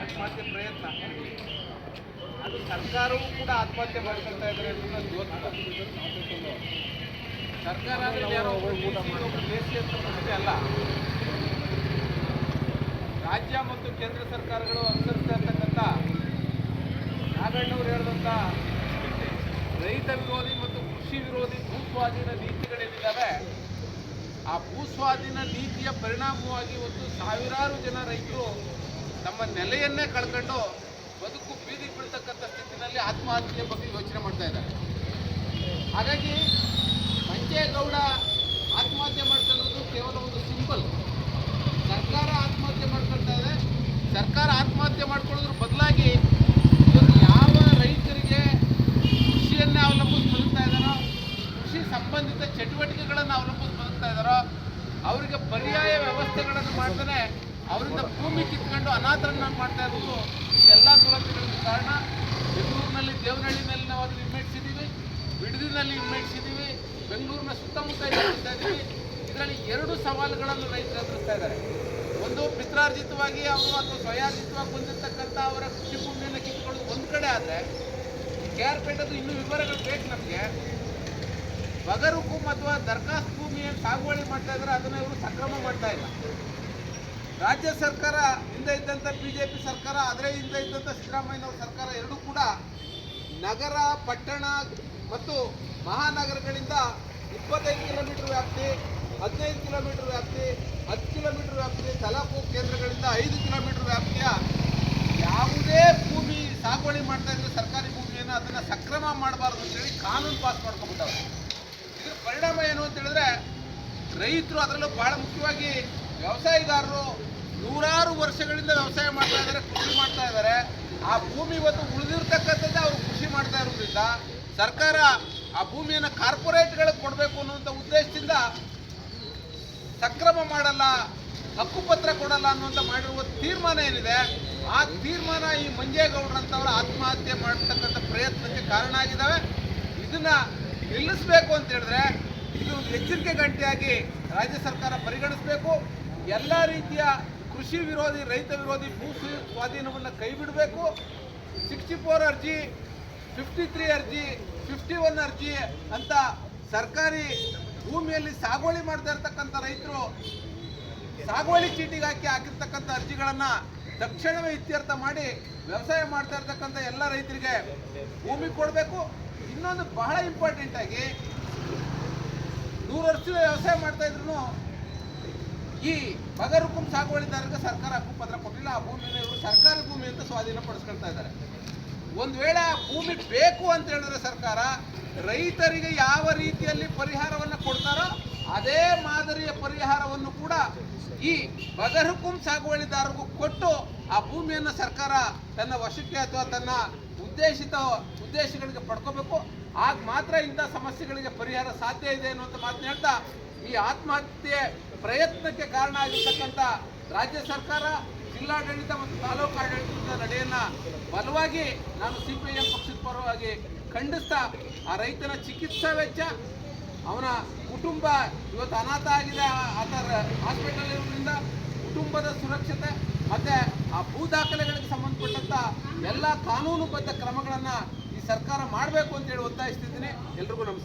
ಆತ್ಮಹತ್ಯೆ ಪ್ರಯತ್ನ ಅದು ಸರ್ಕಾರವೂ ಕೂಡ ಆತ್ಮಹತ್ಯೆ ಮಾಡ್ಕೊಳ್ತಾ ಇದ್ದಾರೆ ಅನ್ನೋದು ಗೊತ್ತಿಲ್ಲ ಸರ್ಕಾರ ಸಮಸ್ಯೆ ಅಲ್ಲ. ರಾಜ್ಯ ಮತ್ತು ಕೇಂದ್ರ ಸರ್ಕಾರಗಳು ಅನುಸರಿಸ್ತಾ ಇರ್ತಕ್ಕಂಥ ನಾಗಣ್ಣವರು ಹೇಳಿದಂಥ ರೈತ ವಿರೋಧಿ ಮತ್ತು ಕೃಷಿ ವಿರೋಧಿ ಭೂ ನೀತಿ ಆ ಭೂ ಸ್ವಾಧೀನ ನೀತಿಯ ಪರಿಣಾಮವಾಗಿ ಇವತ್ತು ಸಾವಿರಾರು ಜನ ರೈತರು ತಮ್ಮ ನೆಲೆಯನ್ನೇ ಕಳ್ಕೊಂಡು ಬದುಕು ಬೀದಿ ಬೀಳ್ತಕ್ಕಂಥ ಸ್ಥಿತಿನಲ್ಲಿ ಆತ್ಮಹತ್ಯೆ ಬಗ್ಗೆ ಯೋಚನೆ ಮಾಡ್ತಾ ಇದ್ದಾರೆ. ಹಾಗಾಗಿ ಮಂಜೇಗೌಡ ಆತ್ಮಹತ್ಯೆ ಮಾಡ್ಕೊಳ್ಳೋದು ಕೇವಲ ಒಂದು ಸಿಂಪಲ್ ಸರ್ಕಾರ ಆತ್ಮಹತ್ಯೆ ಮಾಡ್ಕೊಳ್ತಾ ಇದೆ. ಸರ್ಕಾರ ಆತ್ಮಹತ್ಯೆ ಮಾಡ್ಕೊಳ್ಳೋದ್ರ ಬದಲಾಗಿ ಯಾವ ರೈತರಿಗೆ ಕೃಷಿಯನ್ನೇ ಅವಲಂಬಿಸಿ ಬದುಕ್ತಾ ಇದ್ದಾರೋ, ಕೃಷಿ ಸಂಬಂಧಿತ ಚಟುವಟಿಕೆಗಳನ್ನು ಅವಲಂಬಿಸಿ ಬದುಕ್ತಾ ಇದ್ದಾರೋ ಅವರಿಗೆ ಪರ್ಯಾಯ ವ್ಯವಸ್ಥೆಗಳನ್ನು ಮಾಡ್ತಾನೆ, ಅವರಿಂದ ಭೂಮಿ ಕಿತ್ಕೊಂಡು ಅನಾಥರನ್ನ ಮಾಡ್ತಾ ಇರೋದು ಈ ಎಲ್ಲ ದುರಂತಗಳಿಗೆ ಕಾರಣ. ಬೆಂಗಳೂರಿನಲ್ಲಿ ದೇವನಹಳ್ಳಿನಲ್ಲಿ ನಾವು ಅದನ್ನು ಹಿಮ್ಮೆಟ್ಟಿಸಿದ್ದೀವಿ ಬಿಡದಿನಲ್ಲಿ ಹಿಮ್ಮೆಟ್ಟಿಸಿದ್ದೀವಿ ಬೆಂಗಳೂರಿನ ಸುತ್ತಮುತ್ತ ಹಿಮ್ಮೆಟ್ಟಿಸ್ತಾ ಇದ್ದೀವಿ. ಇದರಲ್ಲಿ ಎರಡು ಸವಾಲುಗಳನ್ನು ರೈತರು ಎದುರಿಸ್ತಾ ಇದ್ದಾರೆ. ಒಂದು ಪಿತ್ರಾರ್ಜಿತವಾಗಿ ಅವರು ಅಥವಾ ಸ್ವಯಾರ್ಜಿತವಾಗಿ ಬಂದಿರ್ತಕ್ಕಂಥ ಅವರ ಕೃಷಿ ಭೂಮಿಯನ್ನು ಕಿತ್ಕೊಳ್ಳೋದು ಒಂದು ಕಡೆ ಆದರೆ ಕೆ ಆರ್ ಪೇಟದು ಇನ್ನೂ ವಿವರಗಳು ಬೇಕು ನಮಗೆ. ಬಗರುಕುಂ ಅಥವಾ ದರ್ಖಾಸ್ ಭೂಮಿಯನ್ನು ಸಾಗುವಳಿ ಮಾಡ್ತಾ ಇದ್ದಾರೆ ಅದನ್ನು ಇವರು ಸಕ್ರಮ ಮಾಡ್ತಾ ಇಲ್ಲ. ರಾಜ್ಯ ಸರ್ಕಾರ ಹಿಂದೆ ಇದ್ದಂಥ ಬಿ ಜೆ ಪಿ ಸರ್ಕಾರ ಅದರ ಹಿಂದೆ ಇದ್ದಂಥ ಸಿದ್ದರಾಮಯ್ಯನವ್ರ ಸರ್ಕಾರ ಎರಡೂ ಕೂಡ ನಗರ, ಪಟ್ಟಣ ಮತ್ತು ಮಹಾನಗರಗಳಿಂದ ಇಪ್ಪತ್ತೈದು ಕಿಲೋಮೀಟರ್ ವ್ಯಾಪ್ತಿ, ಹದಿನೈದು ಕಿಲೋಮೀಟರ್ ವ್ಯಾಪ್ತಿ, ಹತ್ತು ಕಿಲೋಮೀಟರ್ ವ್ಯಾಪ್ತಿ, ತಲಾಪು ಕೇಂದ್ರಗಳಿಂದ ಐದು ಕಿಲೋಮೀಟರ್ ವ್ಯಾಪ್ತಿಯ ಯಾವುದೇ ಭೂಮಿ ಸಾಗುವಳಿ ಮಾಡ್ತಾ ಇದ್ರೆ ಸರ್ಕಾರಿ ಭೂಮಿಯನ್ನು ಅದನ್ನು ಸಕ್ರಮ ಮಾಡಬಾರ್ದು ಅಂತೇಳಿ ಕಾನೂನು ಪಾಸ್ ಮಾಡ್ಕೊಂಡ್ಬಿಟ್ಟವ್ರೆ. ಇದ್ರ ಪರಿಣಾಮ ಏನು ಅಂತ ಹೇಳಿದ್ರೆ, ರೈತರು ಅದರಲ್ಲೂ ಬಹಳ ಮುಖ್ಯವಾಗಿ ವ್ಯವಸಾಯಗಾರರು ನೂರಾರು ವರ್ಷಗಳಿಂದ ವ್ಯವಸಾಯ ಮಾಡ್ತಾ ಇದ್ದಾರೆ, ಕೃಷಿ ಮಾಡ್ತಾ ಇದ್ದಾರೆ. ಆ ಭೂಮಿ ಇವತ್ತು ಉಳಿದಿರ್ತಕ್ಕಂಥದ್ದೇ ಅವರು ಕೃಷಿ ಮಾಡ್ತಾ ಇರೋದ್ರಿಂದ ಸರ್ಕಾರ ಆ ಭೂಮಿಯನ್ನು ಕಾರ್ಪೊರೇಟ್ಗಳಿಗೆ ಕೊಡಬೇಕು ಅನ್ನುವಂಥ ಉದ್ದೇಶದಿಂದ ಸಕ್ರಮ ಮಾಡಲ್ಲ, ಹಕ್ಕುಪತ್ರ ಕೊಡಲ್ಲ ಅನ್ನುವಂಥ ಮಾಡಿರುವ ತೀರ್ಮಾನ ಏನಿದೆ, ಆ ತೀರ್ಮಾನ ಈ ಮಂಜೇಗೌಡರಂತವರ ಆತ್ಮಹತ್ಯೆ ಮಾಡತಕ್ಕಂಥ ಪ್ರಯತ್ನಕ್ಕೆ ಕಾರಣ ಆಗಿದ್ದಾವೆ. ಇದನ್ನ ನಿಲ್ಲಿಸಬೇಕು ಅಂತ ಹೇಳಿದ್ರೆ ಇದು ಎಚ್ಚರಿಕೆ ಗಂಟೆಯಾಗಿ ರಾಜ್ಯ ಸರ್ಕಾರ ಪರಿಗಣಿಸಬೇಕು. ಎಲ್ಲ ರೀತಿಯ ಕೃಷಿ ವಿರೋಧಿ, ರೈತ ವಿರೋಧಿ ಭೂ ಸ್ವ- ಸ್ವಾಧೀನವನ್ನು ಕೈ ಬಿಡಬೇಕು. ಸಿಕ್ಸ್ಟಿ ಫೋರ್ ಅರ್ಜಿ ಫಿಫ್ಟಿ ತ್ರೀ ಅರ್ಜಿ ಫಿಫ್ಟಿ ಒನ್ ಅರ್ಜಿ ಅಂತ ಸರ್ಕಾರಿ ಭೂಮಿಯಲ್ಲಿ ಸಾಗುವಳಿ ಮಾಡ್ತಾ ಇರ್ತಕ್ಕಂಥ ರೈತರು ಸಾಗುವಳಿ ಚೀಟಿಗೆ ಹಾಕಿ ಹಾಕಿರ್ತಕ್ಕಂಥ ಅರ್ಜಿಗಳನ್ನ ತಕ್ಷಣವೇ ಇತ್ಯರ್ಥ ಮಾಡಿ ವ್ಯವಸಾಯ ಮಾಡ್ತಾ ಇರ್ತಕ್ಕಂಥ ಎಲ್ಲ ರೈತರಿಗೆ ಭೂಮಿ ಕೊಡಬೇಕು. ಇನ್ನೊಂದು ಬಹಳ ಇಂಪಾರ್ಟೆಂಟ್ ಆಗಿ ನೂರು ವರ್ಷದ ವ್ಯವಸಾಯ ಮಾಡ್ತಾ ಇದ್ರು ಈ ಹುಕುಂ ಸಾಗುವಳಿದಾರರಿಗೆ ಸರ್ಕಾರ ಹಕ್ಕುಪತ್ರ ಕೊಟ್ಟಿಲ್ಲ. ಆ ಭೂಮಿನ ಇವರು ಸರ್ಕಾರಿ ಭೂಮಿ ಅಂತ ಸ್ವಾಧೀನ ಪಡಿಸ್ಕೊಳ್ತಾ ಇದ್ದಾರೆ. ಒಂದು ವೇಳೆ ಆ ಭೂಮಿ ಬೇಕು ಅಂತ ಹೇಳಿದ್ರೆ ಸರ್ಕಾರ ರೈತರಿಗೆ ಯಾವ ರೀತಿಯಲ್ಲಿ ಪರಿಹಾರವನ್ನು ಕೊಡ್ತಾರೋ ಅದೇ ಮಾದರಿಯ ಪರಿಹಾರವನ್ನು ಕೂಡ ಈ ಬಗರುಕುಂ ಸಾಗುವಳಿದಾರರಿಗೂ ಕೊಟ್ಟು ಆ ಭೂಮಿಯನ್ನು ಸರ್ಕಾರ ತನ್ನ ವಶಕ್ಕೆ ಅಥವಾ ತನ್ನ ಉದ್ದೇಶಿತ ಉದ್ದೇಶಗಳಿಗೆ ಪಡ್ಕೋಬೇಕು. ಆಗ ಮಾತ್ರ ಇಂಥ ಸಮಸ್ಯೆಗಳಿಗೆ ಪರಿಹಾರ ಸಾಧ್ಯ ಇದೆ ಅನ್ನುವಂಥ ಮಾತನ್ನ ಹೇಳ್ತಾ ಈ ಆತ್ಮಹತ್ಯೆ ಪ್ರಯತ್ನಕ್ಕೆ ಕಾರಣ ಆಗಿರ್ತಕ್ಕಂಥ ರಾಜ್ಯ ಸರ್ಕಾರ, ಜಿಲ್ಲಾಡಳಿತ ಮತ್ತು ತಾಲೂಕು ಆಡಳಿತದ ನಡೆಯನ್ನ ಬಲವಾಗಿ ನಾನು ಸಿ ಪಿ ಎಂ ಪಕ್ಷದ ಪರವಾಗಿ ಖಂಡಿಸ್ತಾ ಆ ರೈತನ ಚಿಕಿತ್ಸಾ ವೆಚ್ಚ, ಅವನ ಕುಟುಂಬ ಇವತ್ತು ಅನಾಥ ಆಗಿದೆ ಆತ ಹಾಸ್ಪಿಟಲ್ ಇರೋದ್ರಿಂದ ಕುಟುಂಬದ ಸುರಕ್ಷತೆ ಮತ್ತೆ ಆ ಭೂ ದಾಖಲೆಗಳಿಗೆ ಸಂಬಂಧಪಟ್ಟಂತ ಎಲ್ಲ ಕಾನೂನುಬದ್ಧ ಕ್ರಮಗಳನ್ನ ಈ ಸರ್ಕಾರ ಮಾಡಬೇಕು ಅಂತೇಳಿ ಒತ್ತಾಯಿಸ್ತಿದ್ದೀನಿ. ಎಲ್ರಿಗೂ ನಮಸ್ಕಾರ.